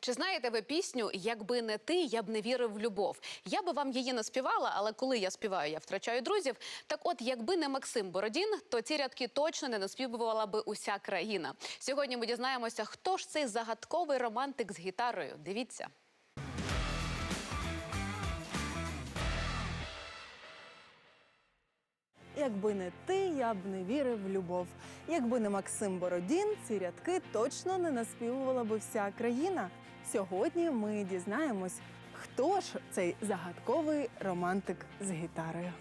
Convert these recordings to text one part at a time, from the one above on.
Чи знаєте ви пісню Якби не ти, я б не вірив в любов? Я би вам її не співала, але коли я співаю, я втрачаю друзів. Так от, якби не Максим Бородін, то ці рядки точно не наспівувала би уся країна. Сьогодні ми дізнаємося, хто ж цей загадковий романтик з гітарою. Дивіться. Якби не ти, я б не вірив в любов. Якби не Максим Бородін, ці рядки точно не наспівувала би вся країна. Сьогодні ми дізнаємось, хто ж цей загадковий романтик з гітарою.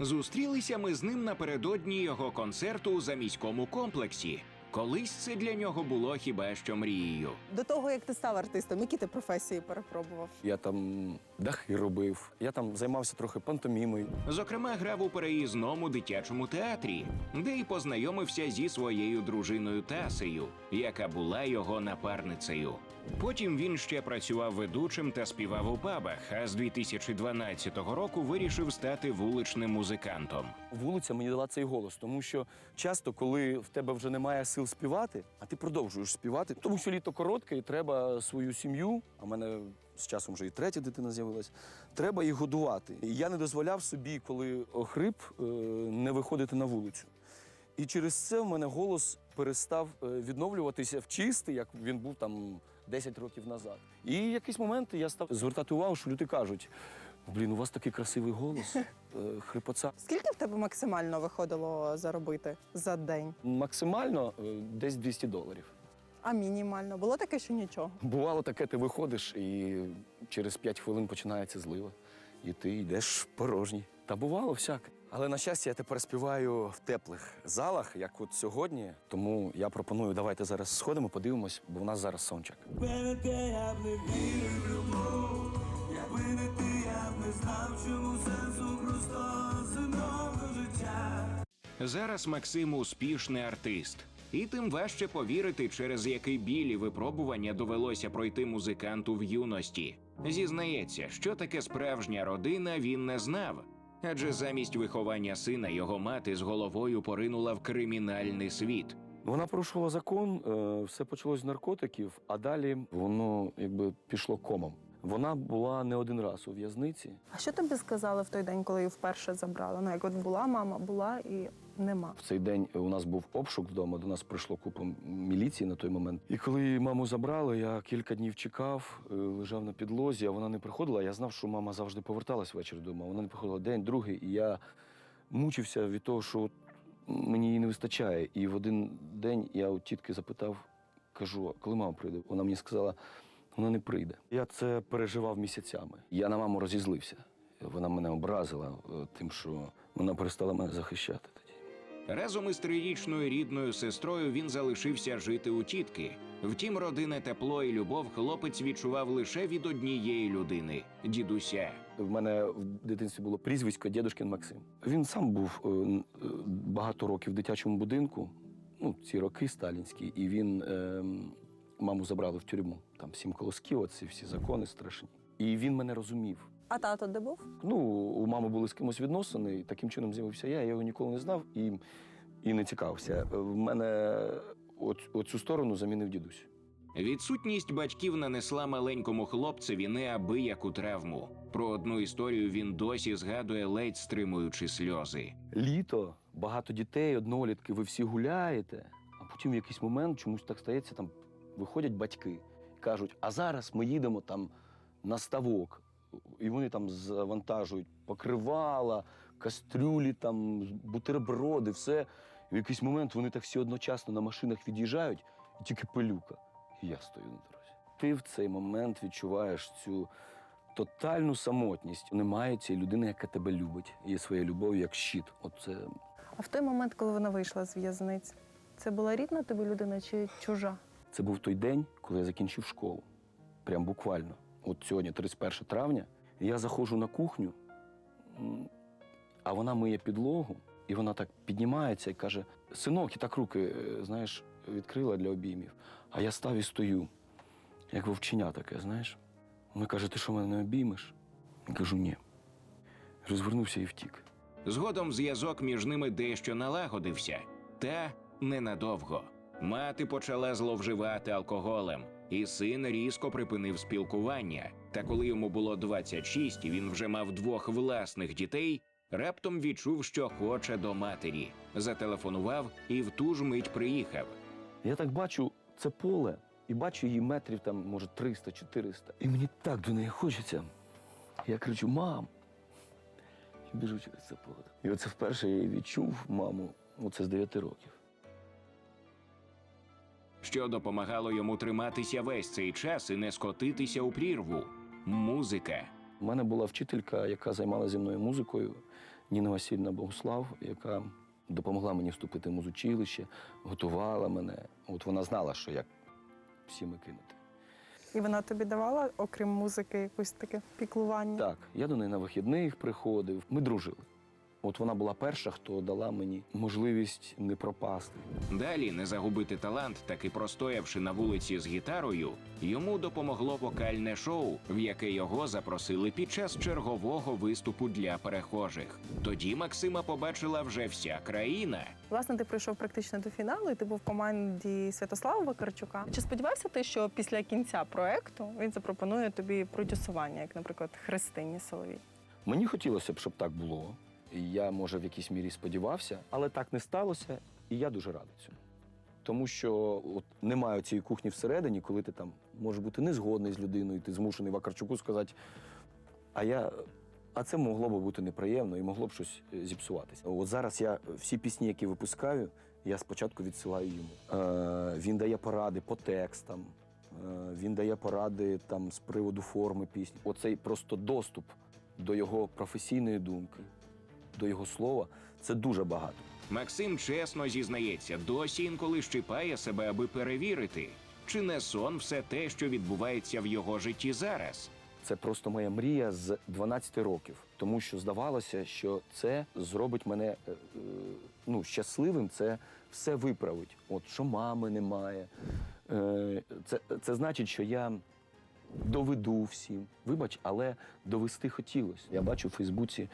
Зустрілися ми з ним напередодні його концерту у заміському комплексі. Колись це для нього було хіба що мрією. До того як ти став артистом, які ти професії перепробував? Я там дахи робив, я там займався трохи пантомімою. Зокрема, грав у переїзному дитячому театрі, де й познайомився зі своєю дружиною Тасею, яка була його напарницею. Потім він ще працював ведучим та співав у пабах, а з 2012 року вирішив стати вуличним музикантом. Вулиця мені дала цей голос, тому що часто, коли в тебе вже немає сил співати, а ти продовжуєш співати, тому що літо коротке і треба свою сім'ю. А в мене з часом вже і третя дитина з'явилась. Треба їх годувати. І я не дозволяв собі, коли охрип, е, не виходити на вулицю. І через це в мене голос перестав е, відновлюватися в чистий, як він був там 10 років назад. І в якийсь момент я став звертати увагу, що люди кажуть: блін, у вас такий красивий голос, е, хрипоца. Скільки в тебе максимально виходило заробити за день? Максимально е, десь 200 доларів. А мінімально було таке, що нічого. Бувало таке, ти виходиш і через 5 хвилин починається злива. І ти йдеш порожній. Та бувало всяке. Але на щастя, я тепер співаю в теплих залах, як от сьогодні. Тому я пропоную, давайте зараз сходимо, подивимось, бо в нас зараз сончик. Не ти, я б не вірив в любов. Якби не ти, я б не знав, чому сенсу просто земного життя. Зараз Максим успішний артист. І тим важче повірити, через який білі випробування довелося пройти музиканту в юності. Зізнається, що таке справжня родина він не знав. Адже замість виховання сина його мати з головою поринула в кримінальний світ. Вона порушувала закон, е, все почалось з наркотиків, а далі воно якби пішло комом. Вона була не один раз у в'язниці. А що тобі сказали в той день, коли її вперше забрали? Ну, як от була мама, була і нема. В цей день у нас був обшук вдома. До нас прийшло купа міліції на той момент. І коли маму забрали, я кілька днів чекав, е, лежав на підлозі, а вона не приходила. Я знав, що мама завжди поверталась ввечері вдома. Вона не приходила день, другий, і я мучився від того, що мені її не вистачає. І в один день я у тітки запитав, кажу, коли мама прийде? Вона мені сказала, вона не прийде. Я це переживав місяцями. Я на маму розізлився. Вона мене образила е, тим, що вона перестала мене захищати. Разом із трирічною рідною сестрою він залишився жити у тітки. Втім, родинне тепло і любов хлопець відчував лише від однієї людини дідуся. В мене в дитинстві було прізвисько Дідушкін Максим. Він сам був е, е, багато років в дитячому будинку, ну, ці роки сталінські, і він е, маму забрали в тюрму. Там сім колосків, оці всі закони страшні. І він мене розумів. А тато де був? Ну, у мами були з кимось відносини, і таким чином з'явився я. Я його ніколи не знав і, і не цікавився. В мене оц- оцю сторону замінив дідусь. Відсутність батьків нанесла маленькому хлопцеві неабияку травму. Про одну історію він досі згадує, ледь стримуючи сльози. Літо, багато дітей, однолітки, ви всі гуляєте, а потім в якийсь момент чомусь так стається, там виходять батьки і кажуть, а зараз ми їдемо там на ставок. І вони там завантажують покривала, кастрюлі, там, бутерброди, все. І в якийсь момент вони так всі одночасно на машинах від'їжджають, і тільки пилюка. І я стою на дорозі. Ти в цей момент відчуваєш цю тотальну самотність. Немає цієї людини, яка тебе любить. Є своя любов як щит. Оце А в той момент, коли вона вийшла з в'язниці, це була рідна тобі людина чи чужа? Це був той день, коли я закінчив школу. Прям буквально. От сьогодні, 31 травня, я заходжу на кухню, а вона миє підлогу, і вона так піднімається і каже: синок, і так руки, е, знаєш, відкрила для обіймів. А я став і стою, як вовченя таке, знаєш. Вона каже: ти що мене не обіймеш? Я кажу, ні. Розвернувся і втік. Згодом зв'язок між ними дещо налагодився, та ненадовго. Мати почала зловживати алкоголем. І син різко припинив спілкування. Та коли йому було 26 і він вже мав двох власних дітей, раптом відчув, що хоче до матері. Зателефонував і в ту ж мить приїхав. Я так бачу це поле і бачу її метрів там, може, 300-400. І мені так до неї хочеться. Я кричу: мам! І біжу через це поле. І оце вперше я її відчув, маму, оце з 9 років. Що допомагало йому триматися весь цей час і не скотитися у прірву. Музика. У мене була вчителька, яка займалася зі мною музикою, Ніна Васильівна Богуслав, яка допомогла мені вступити в музучилище, готувала мене. От вона знала, що як всіми кинути. І вона тобі давала, окрім музики, якусь таке піклування? Так, я до неї на вихідних приходив. Ми дружили. От вона була перша, хто дала мені можливість не пропасти. Далі не загубити талант, таки простоявши на вулиці з гітарою, йому допомогло вокальне шоу, в яке його запросили під час чергового виступу для перехожих. Тоді Максима побачила вже вся країна. Власне, ти прийшов практично до фіналу, і ти був в команді Святослава Вакарчука. Чи сподівався ти, що після кінця проекту він запропонує тобі продюсування, як, наприклад, Христині Соловій? Мені хотілося б, щоб так було. Я, може, в якійсь мірі сподівався, але так не сталося, і я дуже радий цьому. Тому що от немає цієї кухні всередині, коли ти там можеш бути не згодний з людиною, ти змушений Вакарчуку сказати, а я. А це могло б бути неприємно і могло б щось е, зіпсуватися. От зараз я всі пісні, які випускаю, я спочатку відсилаю йому. Е, він дає поради по текстам, е, він дає поради там з приводу форми пісні. Оцей просто доступ до його професійної думки, до його слова це дуже багато. Максим чесно зізнається, досі інколи щипає себе, аби перевірити, чи не сон все те, що відбувається в його житті зараз. Це просто моя мрія з 12 років, тому що здавалося, що це зробить мене е, е, ну, щасливим, це все виправить. От що мами немає. Е, Це, це значить, що я доведу всім. Вибач, але довести хотілося. Я бачу в Фейсбуці,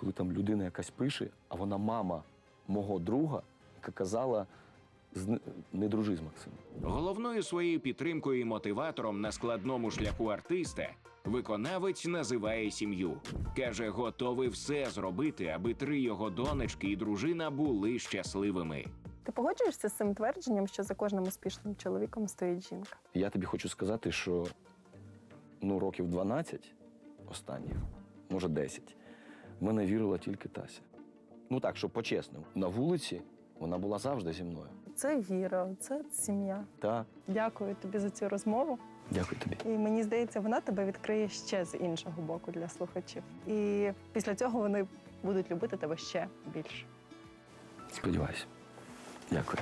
коли там людина якась пише, а вона мама мого друга, яка казала. «З- Не дружи з Максимом. Головною своєю підтримкою і мотиватором на складному шляху артиста виконавець називає сім'ю. Каже, готовий все зробити, аби три його донечки і дружина були щасливими. Ти погоджуєшся з цим твердженням, що за кожним успішним чоловіком стоїть жінка? Я тобі хочу сказати, що ну, років 12 останніх, може 10, в мене вірила тільки Тася. Ну так, що по-чесному, на вулиці вона була завжди зі мною. Це віра, це сім'я. Так, Дякую тобі за цю розмову. дякую тобі. І мені здається, вона тебе відкриє ще з іншого боку для слухачів. І після цього вони будуть любити тебе ще більше. Сподіваюся. Дякую.